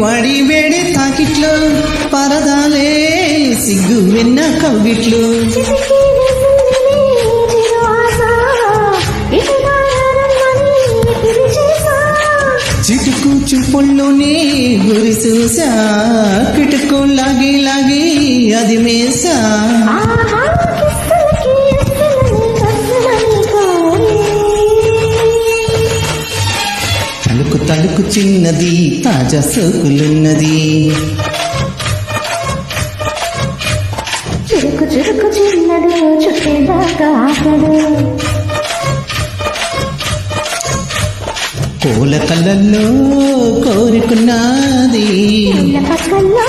వాడి వేడి తాకిట్లు పరదాలే సిగ్గు విన్న కవిట్లు చిటుకు చూపుల్లోనే గురి చూసా కిటుకు లాగి లాగి అది మేసా. తలుకు చిన్నది తాజా సోకులున్నది. చురుకు చురుకు చిన్నడు చుట్టేదాకా ఆకడు పూల కళ్ళల్లో కోరుకున్నది. పక్కల్లో